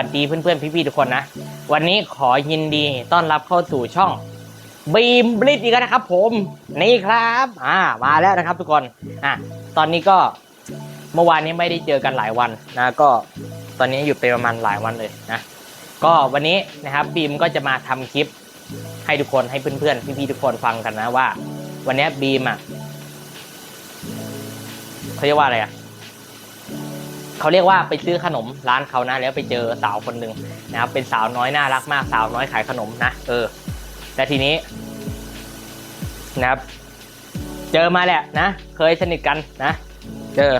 วัสดีเพื่อนๆพี่ๆทุกคนนะ วันนี้ขอยินดีต้อนรับเข้าสู่ช่องบีมบลิดอีกแล้วนะครับ ผมนี่ครับอ่ามาแล้วนะครับทุกคนอะตอนนี้ก็เมื่อวานนี้ไม่ได้เจอกันหลายวันนะก็ตอนนี้หยุดไปประมาณหลายวันเลยนะก็วันนี้นะครับบีมก็จะมาทำคลิปให้ทุกคนให้เพื่อนๆพี่ๆทุกคนฟังกันนะว่า วันนี้บีมอะเขาเรียกว่าอะไรอะ เขาเรียกว่าไปซื้อขนมร้านเขานะ แล้วไปเจอสาวคนหนึ่งนะครับเป็นสาวน้อยน่ารักมากสาวน้อยขายขนมนะเออแต่ทีนี้นะครับ เจอมาแหละนะ เคยสนิทกันนะ เจอ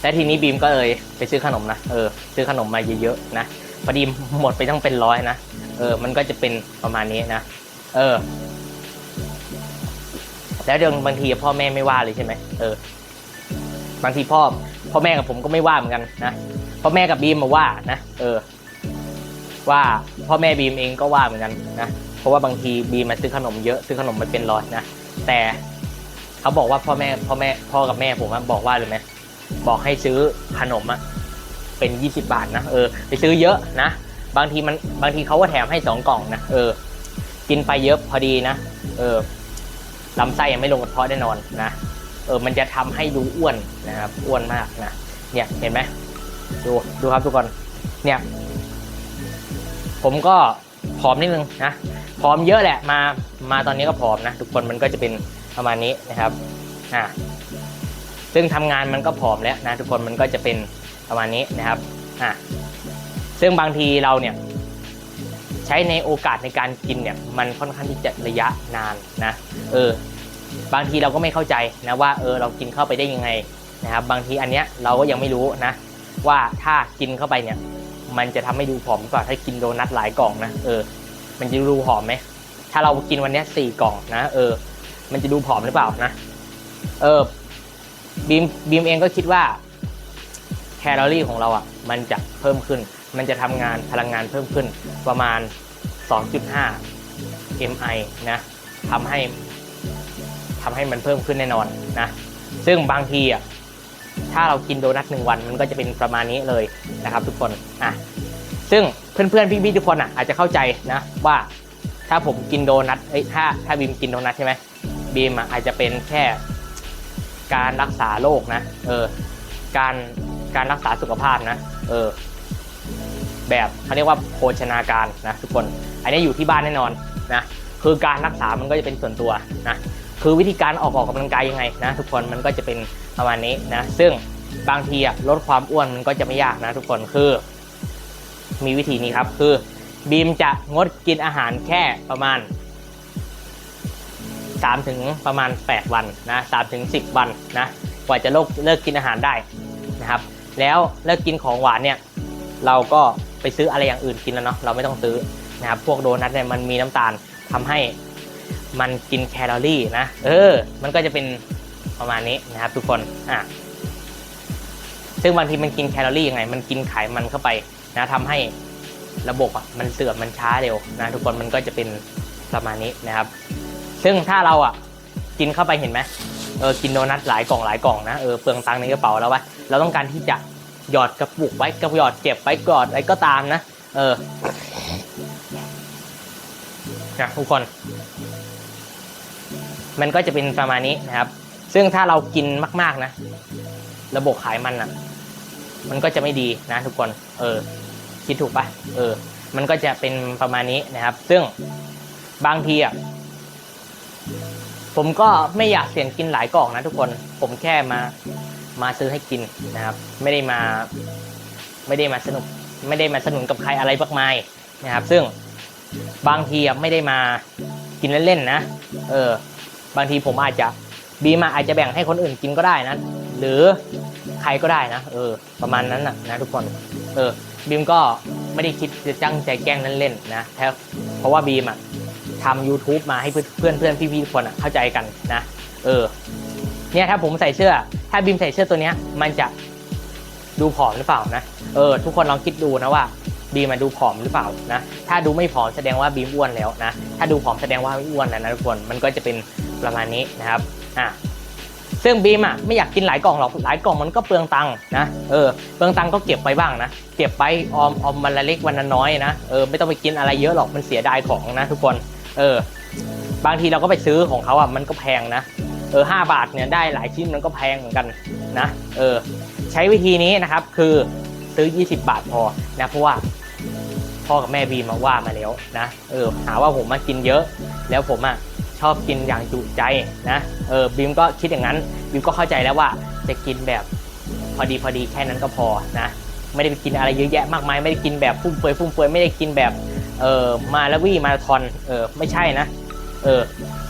และทีนี้บีมก็เลยไปซื้อขนมนะเออซื้อขนมมาเยอะๆนะพอดีหมดไปตั้งเป็นร้อยนะเออ มันก็จะเป็นประมาณนี้นะเออ แล้วเรื่องบางทีพ่อแม่ไม่ว่าเลยใช่ไหมเออบางทีพ่อพ่อแม่กับผมก็ไม่ว่าเหมือนกันนะพ่อแม่กับบีมมาว่านะเออ ว่าพ่อแม่บีมเองก็ว่าเหมือนกันนะเพราะว่าบางทีบีมมาซื้อขนมเยอะซื้อขนมมาเป็นร้อยนะแต่เขาบอกว่าพ่อแม่พ่อแม่พ่อกับแม่ผมบอกว่าเลยไหมบอกให้ซื้อขนมอะเป็นยี่สิบาทนะเออไปซื้อเยอะนะบางทีมันบางทีเขาก็แถมให้สองกล่องนะเออ กินไปเยอะพอดีนะเออ ลำไส้ยังไม่ลงกระเพาะแน่นอนนะเออมันจะทำให้ดูอ้วนนะครับอ้วนมากนะเนี่ยเห็นไหมดูดูครับทุกคนเนี่ย ผมก็ผอมนิดนึงนะผอมเยอะแหละมามาตอนนี้ก็ผอมนะทุกคนมันก็จะเป็นประมาณนี้นะครับอ่าซึ่งทำงานมันก็ผอมแล้วนะทุกคนมันก็จะเป็นประมาณนี้นะครับอ่าซึ่งบางทีเราเนี่ย ใช้ในโอกาสในการกินเนี่ยมันค่อนข้างที่จะระยะนานนะเออบางทีเราก็ไม่เข้าใจนะว่าเออเรากินเข้าไปได้ยังไงนะครับบางทีอันเนี้ยเราก็ยังไม่รู้นะ ว่าถ้ากินเข้าไปเนี่ย มันจะทำให้ดูผอมหรือเปล่าถ้ากินโดนัทหลายกล่องนะเออ มันจะดูผอมไหมถ้าเรากินวันนี้สี่กล่องนะเออ มันจะดูผอมหรือเปล่านะ เออบีมบีมเองก็คิดว่าแคลอรี่ของเราอะ มันจะเพิ่มขึ้น มันจะทำงานพลังงานเพิ่มขึ้นประมาณ 2.5 mi นะทำให้ทำให้มันเพิ่มขึ้นแน่นอนนะ ซึ่งบางทีอะถ้าเรากินโดนัทหนึ่งวันมันก็จะเป็นประมาณนี้เลยนะครับทุกคนอะซึ่งเพื่อนๆพี่ๆทุกคนอะอาจจะเข้าใจนะว่าถ้าผมกินโดนัทเอ้ยถ้าถ้าบีมกินโดนัทใช่ไหมบีมอะอาจจะเป็นแค่การรักษาโรคนะเออการการรักษาสุขภาพนะเออ แบบเขาเรียกว่าโภชนาการนะทุกคน อันนี้อยู่ที่บ้านแน่นอนนะคือการรักษามันก็จะเป็นส่วนตัวนะคือวิธีการออกออกกำลังกายยังไงนะทุกคนมันก็จะเป็นประมาณนี้นะซึ่งบางทีลดความอ้วนมันก็จะไม่ยากนะทุกคนคือ มีวิธีนี้ครับคือบีมจะงดกินอาหารแค่ประมาณ3ถึงประมาณ 8 วันนะ3ถึง10วันนะกว่าจะเลิกเลิกกินอาหารได้นะครับ แล้วเลิกกินของหวานเนี่ยเราก็ ไปซื้ออะไรอย่างอื่นกินแล้วเนาะเราไม่ต้องซื้อนะครับพวกโดนัทเนี่ยมันมีน้ำตาลทำให้มันกินแคลอรี่นะเออ มันก็จะเป็นประมาณนี้นะครับ ทุกคนอะซึ่งบางทีมันกินแคลอรี่ยังไง มันกินไขมันเข้าไปนะทำให้ระบบอะมันเสื่อมมันช้าเร็วนะทุกคนมันก็จะเป็นประมาณนี้นะครับ ซึ่งถ้าเราอะกินเข้าไปเห็นไหมเออกินโดนัทหลายกล่องหลายกล่องนะเออเปลืองตังค์ในกระเป๋าแล้ววะเราต้องการที่จะ หยอดกระปุกไว้กระหยอดเก็บไว้กอดอะไรก็ตามนะ เออนะทุกคน มันก็จะเป็นประมาณนี้นะครับ ซึ่งถ้าเรากินมาก ๆนะ ระบบไขมันอะ มันก็จะไม่ดีนะทุกคน เออ คิดถูกปะเออ มันก็จะเป็นประมาณนี้นะครับ ซึ่งบางทีอะผมก็ไม่อยากเสี่ยงกินหลายกล่องนะทุกคน ผมแค่มา มาซื้อให้กินนะครับ ไม่ได้มาไม่ได้มาสนุกไม่ได้มาสนุนกับใครอะไรมากมายนะครับ ซึ่งบางทีไม่ได้มากินเล่นๆนะ เออ บางทีผมอาจจะบีมาอาจจะแบ่งให้คนอื่นกินก็ได้นะ หรือใครก็ได้นะ เออ ประมาณนั้นนะนะทุกคน เออ บีมก็ไม่ได้คิดจะจ้างใจแกล้งเล่นๆนะแค่เพราะว่าบีมอะทำ YouTube มาให้เพื่อนเพื่อนพี่ๆทุกคนอะเข้าใจกันนะ เออ เนี่ยถ้าผมใส่เสื้อ ถ้าบีมใส่เสื้อตัวเนี้ยมันจะดูผอมหรือเปล่านะ เออ ทุกคนลองคิดดูนะว่าบีมมาดูผอมหรือเปล่านะ ถ้าดูไม่ผอมแสดงว่าบีมอ้วนแล้วนะ ถ้าดูผอมแสดงว่าไม่อ้วนนะนะทุกคน มันก็จะเป็นประมาณนี้นะครับ อะซึ่งบีมอะไม่อยากกินหลายกล่องหรอก หลายกล่องมันก็เปลืองตังค์นะ เออ เปลืองตังค์ก็เก็บไปบ้างนะ เก็บไปออมออมวันละเล็กวันละน้อยนะ เออ ไม่ต้องไปกินอะไรเยอะหรอก มันเสียดายของนะ ทุกคน เออ บางทีเราก็ไปซื้อของเขาอะ มันก็แพงนะ เออห้าบาทเนี่ยได้หลายชิ้นมันก็แพงเหมือนกันนะเออใช้วิธีนี้นะครับคือซื้อ 20 บาทพอนะเพราะว่าพ่อกับแม่บีมาว่ามาแล้วนะเออหาว่าผมมากินเยอะ แล้วผมอะชอบกินอย่างจุใจนะเออบีมก็คิดอย่างนั้นบีมก็เข้าใจแล้วว่าจะกินแบบพอดีพอดีแค่นั้นก็พอนะไม่ได้ไปกินอะไรเยอะแยะมากมายไม่ได้กินแบบฟุ่มเฟือยฟุ่มเฟือยไม่ได้กินแบบเออมาแล้ววี่มาราธอนเออไม่ใช่นะ เออ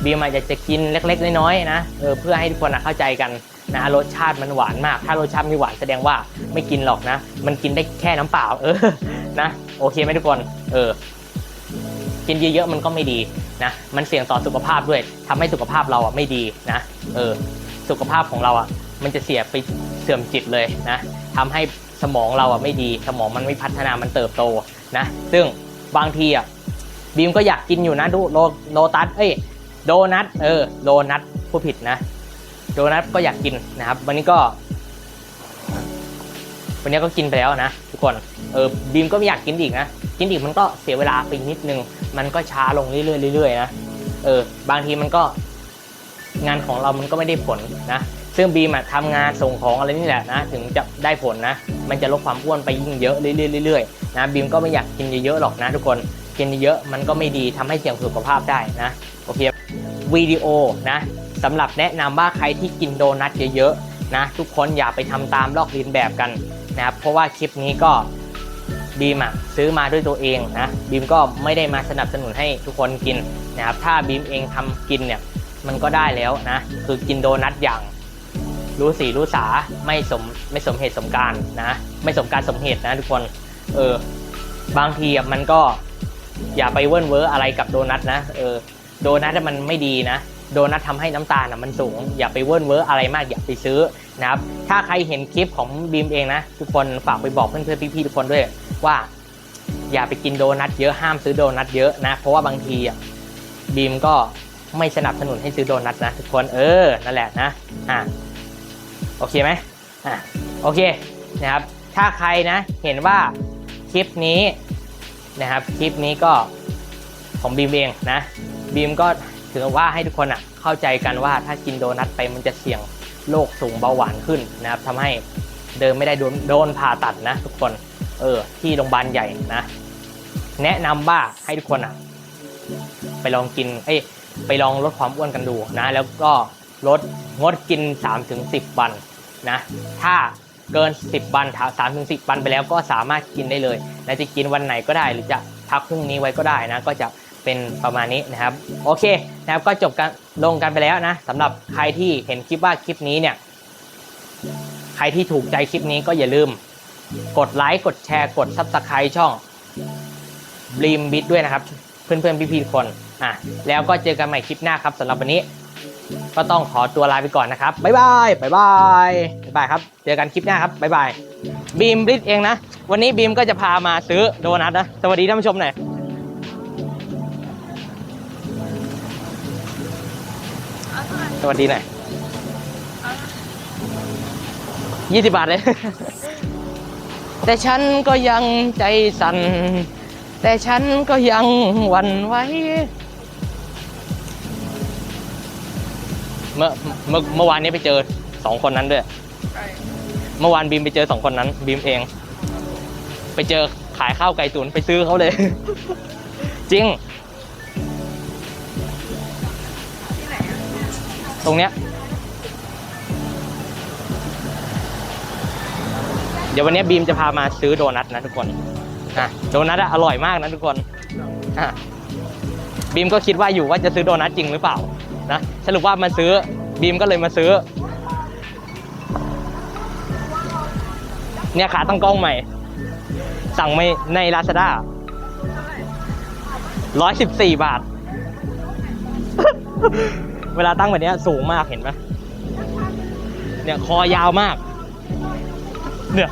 บีมอาจจะจะกินเล็ก ๆ น้อยๆนะเออเพื่อให้ทุกคนเข้าใจกันนะรสชาติมันหวานมาก ถ้ารสชาติไม่หวานแสดงว่าไม่กินหรอกนะ มันกินได้แค่น้ำเปล่า เออนะ โอเคไหมทุกคนเออกินเยอะๆมันก็ไม่ดีนะมันเสี่ยงต่อสุขภาพด้วยทำให้สุขภาพเราอะไม่ดีนะเออสุขภาพของเราอะมันจะเสียไปเสื่อมจิตเลยนะทำให้สมองเราอะไม่ดี สมองมันไม่พัฒนามันเติบโตนะ ซึ่งบางทีอะ บีมก็อยากกินอยู่นะดูโลโลตัสเอ้ยโดนัทเออโดนัทผู้ผิดนะ โดนัทก็อยากกินนะครับ วันนี้ก็ วันนี้ก็กินไปแล้วนะทุกคนเออบีมก็ไม่อยากกินอีกนะกินอีกมันก็เสียเวลาไปนิดนึง มันก็ช้าลงเรื่อยๆเรื่อยๆนะเออบางทีมันก็ งานของเรามันก็ไม่ได้ผลนะซึ่งบีมอะทำงานส่งของอะไรนี่แหละนะ ถึงจะได้ผลนะ มันจะลดความอ้วนไปยิ่งเยอะเรื่อยๆเรื่อยๆนะบีมก็ไม่อยากกินเยอะๆหรอกนะทุกคน กินเยอะมันก็ไม่ดีทำให้เสี่ยงสุขภาพได้นะโอเควิดีโอนะสำหรับแนะนำว่าใครที่กินโดนัทเยอะๆนะทุกคนอย่าไปทำตามลอกเลียนแบบกันนะครับเพราะว่าคลิปนี้ก็บีมอะซื้อมาด้วยตัวเองนะบีมก็ไม่ได้มาสนับสนุนให้ทุกคนกินนะครับถ้าบีมเองทำกินเนี่ยมันก็ได้แล้วนะคือกินโดนัทอย่างรู้สีรู้สาไม่สมไม่สมเหตุสมการนะไม่สมการสมเหตุนะทุกคนเออบางทีมันก็ อย่าไปเวิ้นเว้ออะไรกับโดนัทนะเออโดนัทมันไม่ดีนะ โดนัททำให้น้ำตาลอะมันสูง อย่าไปเวิ้นเว้ออะไรมากอย่าไปซื้อนะครับถ้าใครเห็นคลิปของบีมเองนะทุกคนฝากไปบอกเพื่อนๆพี่ๆทุกคนด้วยว่า อย่าไปกินโดนัทเยอะห้ามซื้อโดนัทเยอะนะ เพราะว่าบางทีอะบีมก็ไม่สนับสนุนให้ซื้อโดนัทนะทุกคนเออนั่นแหละนะอะโอเคไหมอะโอเคนะครับถ้าใครนะเห็นว่าคลิปนี้ นะครับคลิปนี้ก็ของบีมเองนะบีมก็ถือว่าให้ทุกคนอะเข้าใจกันว่าถ้ากินโดนัทไปมันจะเสี่ยงโรคสูงเบาหวานขึ้นนะครับทำให้เดินไม่ได้โดนโดนผ่าตัดนะทุกคนเออที่โรงพยาบาลใหญ่นะ แนะนำว่าให้ทุกคนอะ ไปลองกินเอ้ยไปลองลดความอ้วนกันดูนะ แล้วก็ลดงดกิน 3-10 วันนะ ถ้า เกิน 10 วันสามถึงสิวันไปแล้วก็สามารถกินได้เลยและจะกินวันไหนก็ได้ หรือจะพักพรุ่งนี้ไว้ก็ได้นะ ก็จะเป็นประมาณนี้นะครับ โอเคนะครับก็จบกันลงกันไปแล้วนะสำหรับใครที่เห็นคลิปว่าคลิปนี้เนี่ยใครที่ถูกใจคลิปนี้ก็อย่าลืม กดไลค์กดแชร์กด Subscribe ช่องบลีมบิดด้วยนะครับ เพื่อนๆพี่ๆทุกคนอะแล้วก็เจอกันใหม่คลิปหน้าครับสำหรับวันนี้ ก็ต้องขอตัวลาไปก่อนนะครับบ๊ายบายบ๊ายบายบ๊ายบายครับ เจอกันคลิปหน้าครับบ๊ายบายบีมบลิดเองนะ วันนี้บีมก็จะพามาซื้อโดนัทนะ สวัสดีท่านผู้ชมหน่อยสวัสดีหน่อยยี่สิบบาทเลย แต่ฉันก็ยังใจสั่น แต่ฉันก็ยังหวั่นไหว เมื่อเมื่อเมื่อวานนี้ไปเจอสองคนนั้นด้วยเมื่อวานบีมไปเจอสองคนนั้น บีมเอง ไปเจอขายข้าวไก่ตุ๋นไปซื้อเขาเลย จริงตรงเนี้ย เดี๋ยววันนี้บีมจะพามาซื้อโดนัทนะทุกคนอะโดนัทอะอร่อยมากนะทุกคนอะบีมก็คิดว่าอยู่ว่าจะซื้อโดนัทจริงหรือเปล่า นะ สรุปว่ามาซื้อบีมก็เลยมาซื้อ เนี่ยขาตั้งกล้องใหม่ สั่งไม่ในลาซาด้าร้อยสิบสี่บาท เวลาตั้งแบบนี้สูงมากเห็นไหมเนี่ยคอยาวมาก เนี่ย